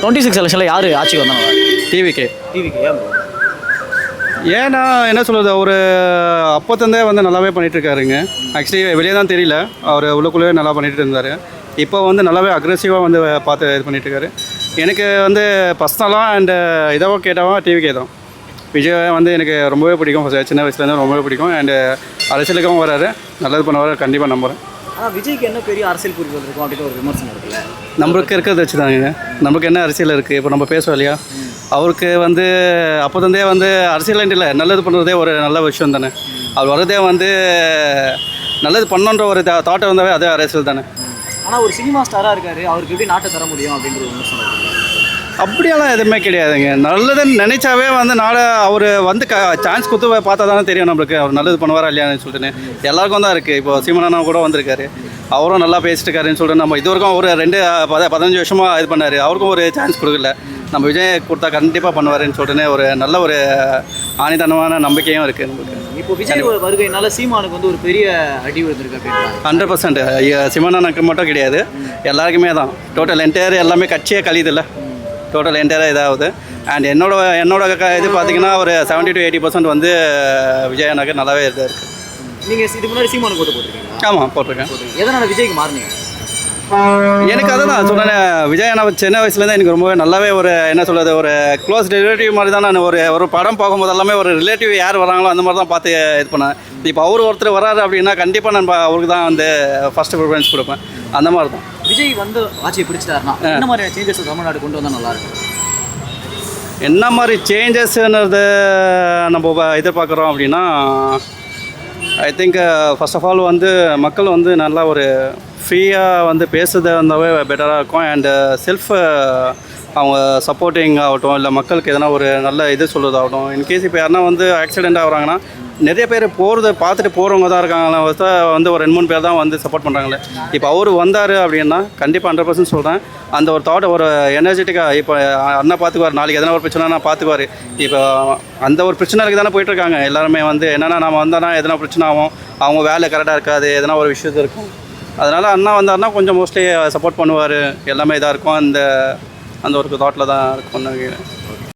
Twenty six எலெக்ஷனில் யார் ஆட்சிக்கு வந்தாங்க? டிவிக்கு டிவிக்கு? ஏன்னா என்ன சொல்கிறது அவர் அப்போத்தந்தே வந்து நல்லாவே பண்ணிட்டு இருக்காருங்க ஆக்சுவலி வெளியே தான் தெரியல. அவர் உள்ளுக்குள்ளேயே நல்லா பண்ணிட்டு இருந்தார். இப்போ வந்து நல்லாவே அக்ரெசிவாக வந்து பார்த்து இது பண்ணிட்டு இருக்காரு எனக்கு வந்து பர்சனலாக அண்டு இதாவோ கேட்டாவோ டிவிக்கே தான். விஜய் வந்து எனக்கு ரொம்பவே பிடிக்கும். சின்ன வயசுலேருந்து ரொம்பவே பிடிக்கும். அண்டு அரசியலுக்கும் வராரு. நல்லது பண்ணுவார். கண்டிப்பாக நம்புகிறேன் ஆனால் விஜய்க்கு என்ன பெரிய அரசியல் குறிப்புகள் இருக்கும் அப்படின்னு ஒரு விமர்சனம் இருக்குல்ல? நம்மளுக்கு இருக்கிறத வச்சு தாங்க நமக்கு என்ன அரசியல் இருக்குது இப்போ நம்ம பேசுவோம் இல்லையா? அவருக்கு வந்து அப்போதந்தே வந்து அரசியல் இல்லை. நல்லது பண்ணுறதே ஒரு நல்ல விஷயம் தானே? அவர் வரதே வந்து நல்லது பண்ணணுன்ற ஒரு தாட்டை வந்தாவே அதே அரசியல் தானே? ஆனால் ஒரு சினிமா ஸ்டாராக இருக்காரு. அவருக்கு எப்படி நாட்டை தர முடியும் அப்படின்ற ஒரு விமர்சனம் இருக்குல்ல அப்படியெல்லாம் எதுவுமே கிடையாதுங்க. நல்லதுன்னு நினைச்சாவே வந்து நாளை அவர் வந்து க சான்ஸ் கொடுத்து பார்த்தா தானே தெரியும் நம்மளுக்கு. அவர் நல்லது பண்ணுவாரா இல்லையான்னு சொல்லிட்டு எல்லாருக்கும் தான் இருக்குது இப்போ சீமனா கூட வந்திருக்காரு. அவரும் நல்லா பேசிட்டு இருக்காருன்னு சொல்லிட்டு நம்ம இது வரைக்கும் ஒரு ரெண்டு பத பதினஞ்சு வருஷமாக இது பண்ணார். அவருக்கும் ஒரு சான்ஸ் கொடுக்கல. நம்ம விஜய் கொடுத்தா கண்டிப்பாக பண்ணுவாருன்னு சொல்லிட்டு ஒரு நல்ல ஒரு ஆணித்தனமான நம்பிக்கையும் இருக்குது நம்மளுக்கு இப்போ விஜய் ஒரு வருகையினால சீமானுக்கு வந்து ஒரு பெரிய அடி விழுந்திருக்கு ஹண்ட்ரட் பர்சன்ட் சிமனானுக்கு மட்டும் கிடையாது. எல்லாருக்குமே தான் டோட்டல் என்டையர் எல்லாமே கட்சியே கழியுதுல்ல டோட்டல் என்டையராக இதாகுது அண்ட் என்னோட என்னோட இது பார்த்தீங்கன்னா ஒரு செவன்ட்டி டு எயிட்டி பர்சன்ட் வந்து விஜய் எனக்கு நல்லாவே இதாக இருக்குது நீங்கள் இதுக்கு முன்னாடி சீமானுக்கு ஓட்டு போட்டிருக்கீங்களா? ஆமாம் போட்டிருக்கேன். எதனால் விஜய்க்கு மாறினீங்க? எனக்கு அதை தான் சொன்னேன் விஜய் நான் சின்ன வயசுலேருந்து எனக்கு ரொம்பவே நல்லாவே ஒரு என்ன சொல்கிறது ஒரு க்ளோஸ் ரிலேட்டிவ் மாதிரி தான் நான் ஒரு ஒரு படம் பார்க்கும்போது எல்லாமே ஒரு ரிலேட்டிவ் யார் வராங்களோ அந்த மாதிரி தான் பார்த்து இது பண்ணேன். இப்போ அவர் ஒருத்தர் வராரு அப்படின்னா கண்டிப்பாக நான் அவருக்கு தான் வந்து ஃபஸ்ட்டு ப்ரிஃபரன்ஸ் கொடுப்பேன். அந்த மாதிரி தான். விஜய் வந்து ஆட்சியை பிடிச்சிட்டாருன்னா என்ன மாதிரியான சேஞ்சஸ் தமிழ்நாடு கொண்டு வந்தால் நல்லா இருக்கும்? என்ன மாதிரி சேஞ்சஸ்ன்றது நம்ம எதிர்பார்க்குறோம் அப்படின்னா I think first of all வந்து மக்கள் வந்து நல்லா ஒரு ஃப்ரீயாக வந்து பேசுறது வந்தாவே பெட்டராக இருக்கும். அண்டு செல்ஃப் uh, அவங்க சப்போர்ட்டிங் ஆகட்டும் இல்லை மக்களுக்கு எதனா ஒரு நல்ல இது சொல்கிறதாகட்டும் இன்கேஸ் இப்போ யாருனா வந்து ஆக்சிடென்ட் ஆகுறாங்கன்னா நிறைய பேர் போகிறத பார்த்துட்டு போகிறவங்க தான் இருக்காங்களா வந்து ஒரு ரெண்டு மூணு பேர் தான் வந்து சப்போர்ட் பண்ணுறாங்களே இப்போ அவர் வந்தார் அப்படின்னா கண்டிப்பாக ஹண்ட்ரட் பர்சன்ட் சொல்கிறேன் அந்த ஒரு தாட்டை ஒரு எனர்ஜெட்டிக்காக இப்போ அண்ணா பார்த்துக்குவார் நாளைக்கு எதனா ஒரு பிரச்சனைனா பார்த்துக்குவார் இப்போ அந்த ஒரு பிரச்சனைக்கு தானே போயிட்டுருக்காங்க எல்லாருமே வந்து என்னென்னா நம்ம வந்தோன்னா எதனா பிரச்சனை ஆகும். அவங்க வேலை கரெக்டாக இருக்காது எதனா ஒரு விஷயத்து இருக்கும். அதனால் அண்ணா வந்தாருன்னா கொஞ்சம் மோஸ்ட்லி சப்போர்ட் பண்ணுவார். எல்லாமே இதாக இருக்கும். அந்த அந்த ஒரு தாட்டில் தான் இருக்கும்னு நினைக்கிறேன்